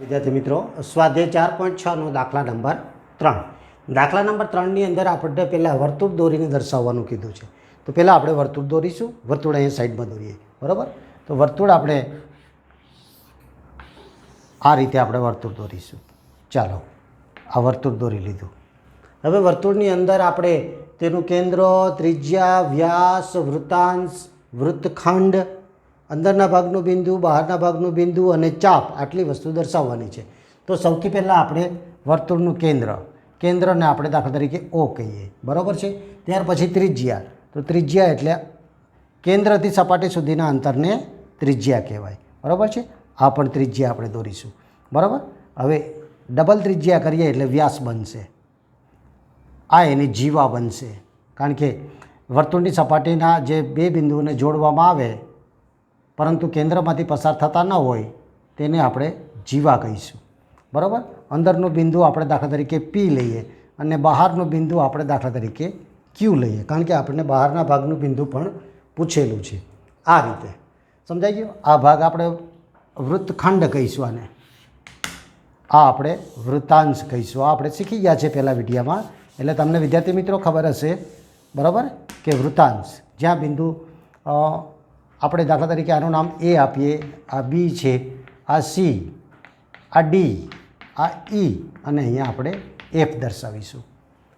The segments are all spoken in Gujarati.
વિદ્યાર્થી મિત્રો, સ્વાધ્યાય ચાર પોઈન્ટ છનો દાખલા નંબર ત્રણ. દાખલા નંબર ત્રણની અંદર આપણને પહેલાં વર્તુળ દોરીને દર્શાવવાનું કીધું છે. તો પહેલાં આપણે વર્તુળ દોરીશું, વર્તુળ અહીંયા સાઈડમાં દોરીએ. બરાબર? તો વર્તુળ આપણે આ રીતે આપણે વર્તુળ દોરીશું. ચાલો, આ વર્તુળ દોરી લીધું. હવે વર્તુળની અંદર આપણે તેનું કેન્દ્ર, ત્રિજ્યા, વ્યાસ, વૃત્તાંશ, વૃત્તખંડ અંદરના ભાગનું બિંદુ, બહારના ભાગનું બિંદુ અને ચાપ આટલી વસ્તુ દર્શાવવાની છે. તો સૌથી પહેલાં આપણે વર્તુળનું કેન્દ્ર, કેન્દ્રને આપણે દાખલા તરીકે ઓ કહીએ. બરાબર છે? ત્યાર પછી ત્રિજ્યા. તો ત્રિજ્યા એટલે કેન્દ્રથી સપાટી સુધીના અંતરને ત્રિજ્યા કહેવાય. બરાબર છે? આ પણ ત્રિજ્યા આપણે દોરીશું. બરાબર? હવે ડબલ ત્રિજ્યા કરીએ એટલે વ્યાસ બનશે. આ એની જીવા બનશે. કારણ કે વર્તુળની સપાટીના જે બે બિંદુઓને જોડવામાં આવે પરંતુ કેન્દ્રમાંથી પસાર થતા ન હોય તેને આપણે જીવા કહીશું. બરાબર? અંદરનું બિંદુ આપણે દાખલા તરીકે પી લઈએ અને બહારનું બિંદુ આપણે દાખલા તરીકે ક્યુ લઈએ. કારણ કે આપણને બહારના ભાગનું બિંદુ પણ પૂછેલું છે. આ રીતે. સમજાઈ ગયું? આ ભાગ આપણે વૃત્તખંડ કહીશું આને. આ આપણે વૃત્તાંશ કહીશું. આ આપણે શીખી ગયા છે પહેલાં વિડીયામાં. એટલે તમને વિદ્યાર્થી મિત્રો ખબર હશે. બરાબર? કે વૃત્તાંશ. જ્યાં બિંદુ આપણે દાખલા તરીકે આનું નામ એ આપીએ. આ બી છે, આ સી, આ ડી, આ ઈ અને અહીંયા આપણે એફ દર્શાવીશું.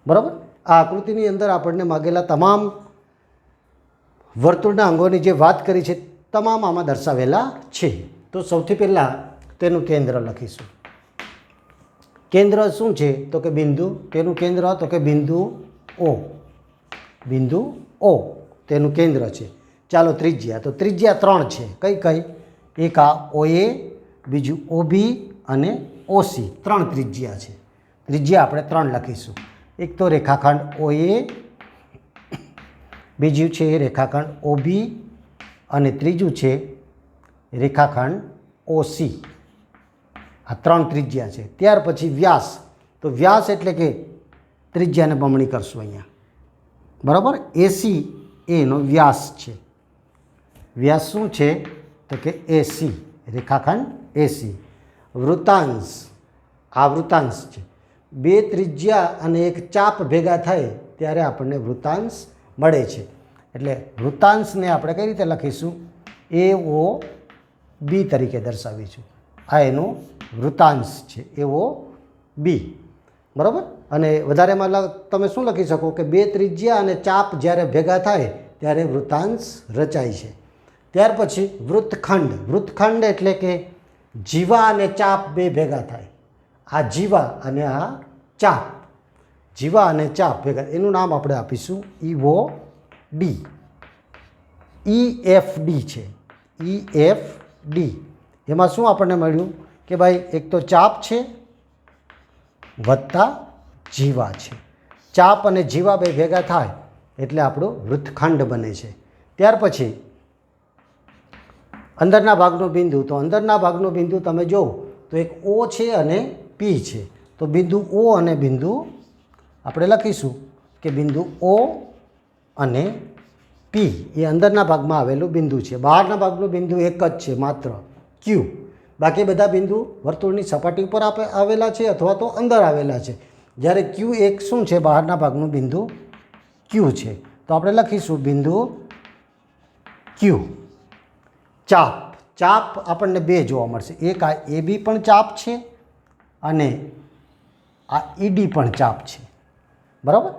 બરાબર? આ આકૃતિની અંદર આપણને માગેલા તમામ વર્તુળના અંગોની જે વાત કરી છે, તમામ આમાં દર્શાવેલા છે. તો સૌથી પહેલાં તેનું કેન્દ્ર લખીશું. કેન્દ્ર શું છે? તો કે બિંદુ. તેનું કેન્દ્ર તો કે બિંદુ ઓ. બિંદુ ઓ. તેનું કેન્દ્ર છે. ચાલો ત્રિજ્યા. તો ત્રિજ્યા ત્રણ છે. કઈ કઈ? એક આ ઓ એ બીજું ઓબી અને ઓસી. ત્રણ ત્રિજ્યા છે. ત્રિજ્યા આપણે ત્રણ લખીશું. એક તો રેખાખંડ ઓએ, બીજું છે રેખાખંડ ઓબી અને ત્રીજું છે રેખાખંડ ઓસી. આ ત્રણ ત્રિજ્યા છે. ત્યાર પછી વ્યાસ. તો વ્યાસ એટલે કે ત્રિજ્યાને બમણી કરશું અહીંયા. બરાબર? એસી એનો વ્યાસ છે. વ્યાસ શું છે? તો કે એસી રેખાખંડ એસી વૃતાંશ આ વૃતાંશ છે. બે ત્રિજ્યા અને એક ચાપ ભેગા થાય ત્યારે આપણને વૃતાંશ મળે છે. એટલે વૃતાંશને આપણે કઈ રીતે લખીશું? એ ઓ બી તરીકે દર્શાવીશું. આ એનું વૃતાંશ છે. એવો બી બરાબર? અને વધારેમાં તમે શું લખી શકો? કે બે ત્રિજ્યા અને ચાપ જ્યારે ભેગા થાય ત્યારે વૃતાંશ રચાય છે. ત્યાર પછી વૃત્તખંડ. વૃત્તખંડ એટલે કે જીવા અને ચાપ બે ભેગા થાય. આ જીવા અને આ ચાપ. જીવા અને ચાપ ભેગા. એનું નામ આપણે આપીશું ઈવો ડી. ઈ એફ ડી છે. E F D. એમાં શું આપણને મળ્યું? કે ભાઈ એક તો ચાપ છે વત્તા જીવા છે. ચાપ અને જીવા બે ભેગા થાય એટલે આપણું વૃત્તખંડ બને છે. ત્યાર પછી અંદરના ભાગનું બિંદુ. તો અંદરના ભાગનું બિંદુ તમે જુઓ તો એક ઓ છે અને પી છે. તો બિંદુ ઓ અને બિંદુ આપણે લખીશું કે બિંદુ ઓ અને પી એ અંદરના ભાગમાં આવેલું બિંદુ છે. બહારના ભાગનું બિંદુ એક જ છે માત્ર. ક્યુ બાકી બધા બિંદુ વર્તુળની સપાટી ઉપર આપે આવેલા છે અથવા તો અંદર આવેલા છે. જ્યારે ક્યુ એક શું છે? બહારના ભાગનું બિંદુ ક્યુ છે. તો આપણે લખીશું બિંદુ ક્યુ ચાપ. ચાપ આપણને બે જોવા મળશે. એક આ એ બી પણ ચાપ છે અને આ ઈડી પણ ચાપ છે. બરાબર?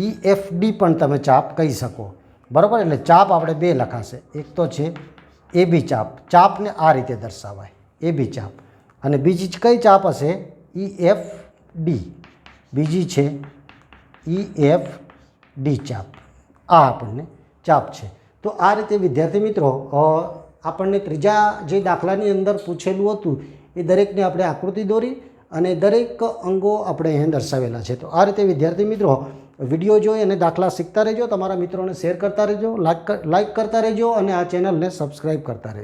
ઈ એફ ડી પણ તમે ચાપ કહી શકો. બરાબર? એટલે ચાપ આપણે બે લખાશે. એક તો છે એ બી ચાપ. ચાપને આ રીતે દર્શાવાય. એ બી ચાપ. અને બીજી કઈ ચાપ હશે? E F D. બીજી છે ઈ એફ ડી ચાપ. આ આપણને ચાપ છે. તો આ રીતે વિદ્યાર્થી મિત્રો આપણને ત્રીજા જે દાખલાની અંદર પૂછેલું હતું, એ દરેકને આપણે આકૃતિ દોરી અને દરેક અંગો આપણે અહીં દર્શાવેલા છે. તો આ રીતે વિદ્યાર્થી મિત્રો, વીડિયો જોઈ અને દાખલા શીખતા રહેજો, તમારા મિત્રોને શેર કરતા રહેજો, લાઈક કરતા રહેજો અને આ ચેનલને સબસ્ક્રાઈબ કરતા રહેજો.